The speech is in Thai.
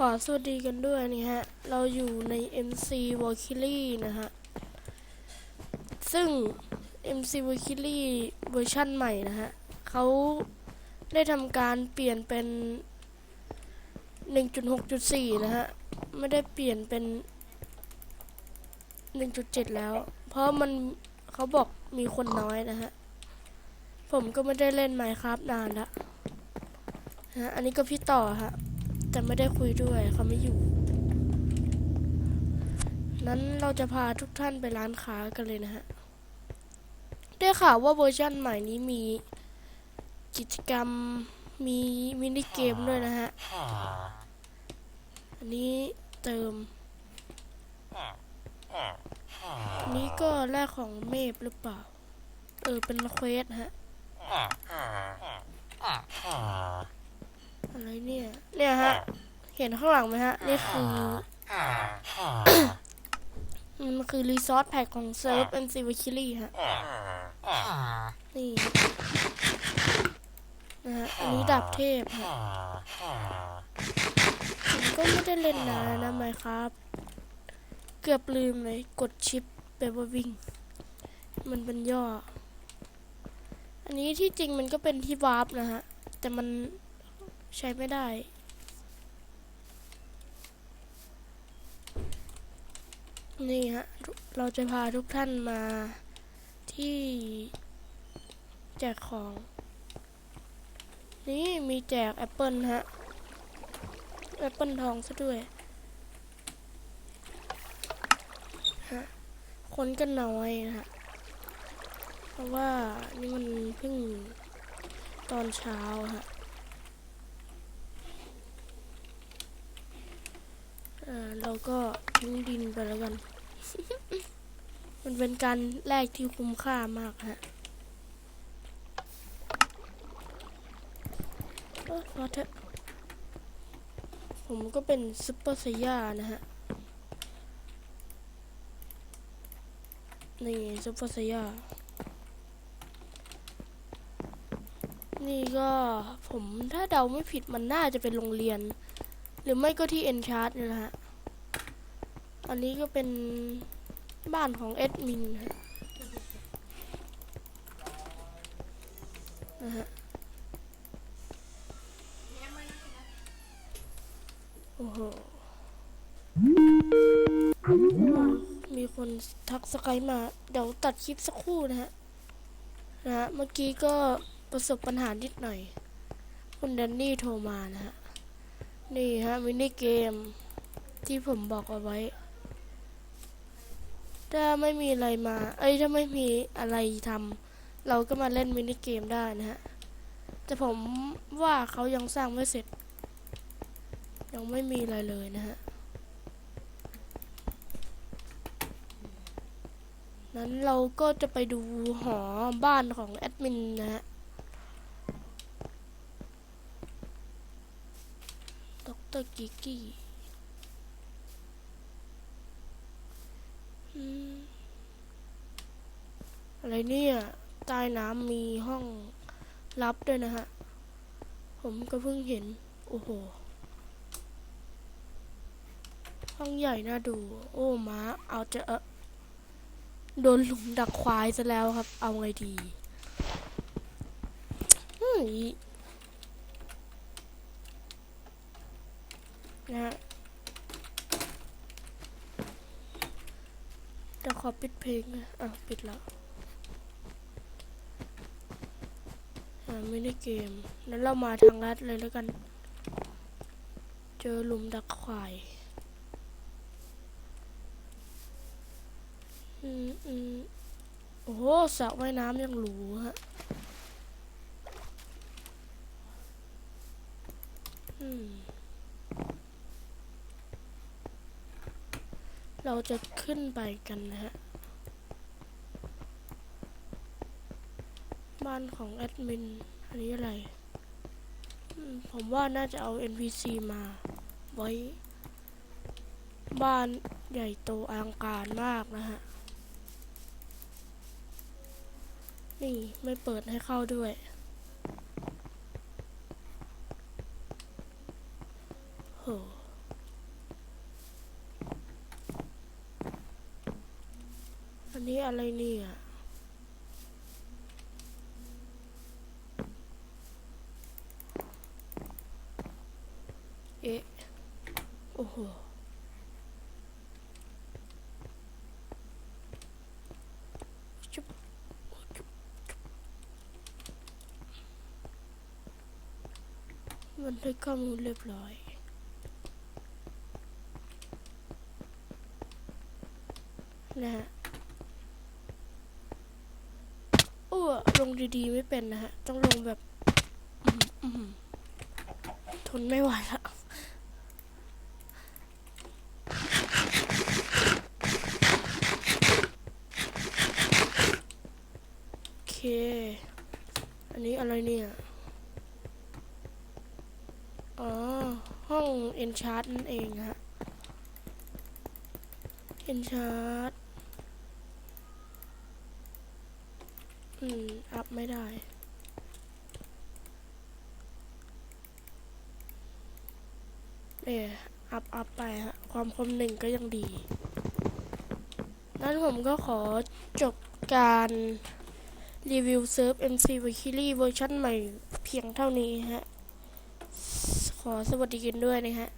ขอสวัสดีกันด้วยนี่ฮะ เราอยู่ใน MC v a l k y r i e นะฮะ ซึ่ง MC v a l k y r i e เวอร์ชั่นใหม่นะฮะเขาได้ทำการเปลี่ยนเป็น 1.6.4 นะฮะ ไม่ได้เปลี่ยนเป็น 1.7 แล้ว เพราะมันเขาบอกมีคนน้อยนะฮะ ผมก็ไม่ได้เล่น Minecraft นานละฮะ อันนี้ก็พี่ต่อฮะ แต่ไม่ได้คุยด้วยเขาไม่อยู่ นั้นเราจะพาทุกท่านไปร้านค้ากันเลยนะฮะ ได้ข่าวว่าเวอร์ชันใหม่นี้มีกิจกรรมมีมินิเกมด้วยนะฮะ อันนี้เติมอันนี้ก็แลกของเมฟหรือเปล่า เออเป็นเควสฮะ อะไรเนี่ย เนี่ยฮะ เห็นข้างหลังไหมฮะ นี่คือ มันคือรีซอสแพ็กของเซิร์ฟ NC w i k i l y ฮะ นี่นะฮะ อันนี้ดาบเทพฮะผมก็ไม่ได้เล่นนานนะไหมครับ เกือบลืมเลย กดชิปแปลว่าวิ่งมันเป็นย่อ อันนี้ที่จริงมันก็เป็นที่วาร์ปนะฮะ แต่มัน ใช้ไม่ได้นี่ฮะ เราจะพาทุกท่านมาที่แจกของ นี่มีแจกแอปเปิลฮะ แอปเปิลทองซะด้วยฮะคนก็น้อยนะฮะ เพราะว่านี่มันเพิ่งตอนเช้าฮะ อ่า เราก็ทิ้งดินไปแล้วกัน มันเป็นการแลกที่คุ้มค่ามากฮะเอ้พอเถอะผมก็เป็นซุปเปอร์ไซย่านะฮะ นี่ซุปเปอร์ไซย่า นี่ก็ผมถ้าเดาไม่ผิดมันน่าจะเป็นโรงเรียน หรือไม่ก็ที่เอ็นชาร์ดนี่ยนะฮะ อันนี้ก็เป็นบ้านของเอ็ดมินนะฮะโอ้โห มีคนทักสกายมา เดี๋ยวตัดคลิปสักครู่นะฮะ นะฮะ เมื่อกี้ก็ประสบปัญหานิดหน่อย คุณแดนนี่โทรมานะฮะ นี่ฮะมินิเกมที่ผมบอกเอาไว้ ถ้าไม่มีอะไรมา เอ้ยถ้าไม่มีอะไรทำเราก็มาเล่นมินิเกมได้นะฮะ แต่ผมว่าเขายังสร้างไม่เสร็จ ยังไม่มีอะไรเลยนะฮะ นั้นเราก็จะไปดูหอบ้านของแอดมินนะฮะ ดรกิกกี้อะไรเนี่ย ใต้น้ำมีห้องลับด้วยนะฮะ ผมก็เพิ่งเห็น โอ้โห ห้องใหญ่น่าดู โอ้ม้าเอาจะเออโดนหลุมดักควายซะแล้วครับ เอาไงดีเฮ้ นะฮะขอปิดเพลงนะอะปิดแล้วไม่ได้เกมนั้นเรามาทางลัดเลยแล้วกัน เจอหลุมดักควายอืมอืมโอ้โหสระว่ายน้ำยังหรูฮะอืม เราจะขึ้นไปกันนะฮะ บ้านของแอดมิน อันนี้อะไร ผมว่าน่าจะเอา NPC มาไว้ บ้านใหญ่โตอลังการมากนะฮะ นี่ไม่เปิดให้เข้าด้วย โห นี้อะไรเนี่ยเอ๊ะ โอ้โห จุ๊บจุ๊บมันทึกข้อมูลเรียบร้อยนะฮะโอ้ ลงดีๆไม่เป็นนะฮะ ต้องลงแบบทนไม่ไหวละโอเค อันนี้อะไรเนี่ย อ๋อ ห้องเอนชาร์ตนั่นเองฮะเอนชาร์ต อืม อัพไม่ได้ เอออัพอัพไปฮะ ความคมหนึ่งก็ยังดี นั้นผมก็ขอจบการรีวิวเซิร์ฟ MC w i k i l y เวอร์ชันใหม่เพียงเท่านี้ฮะ ขอสวัสดีกันด้วยนะฮะ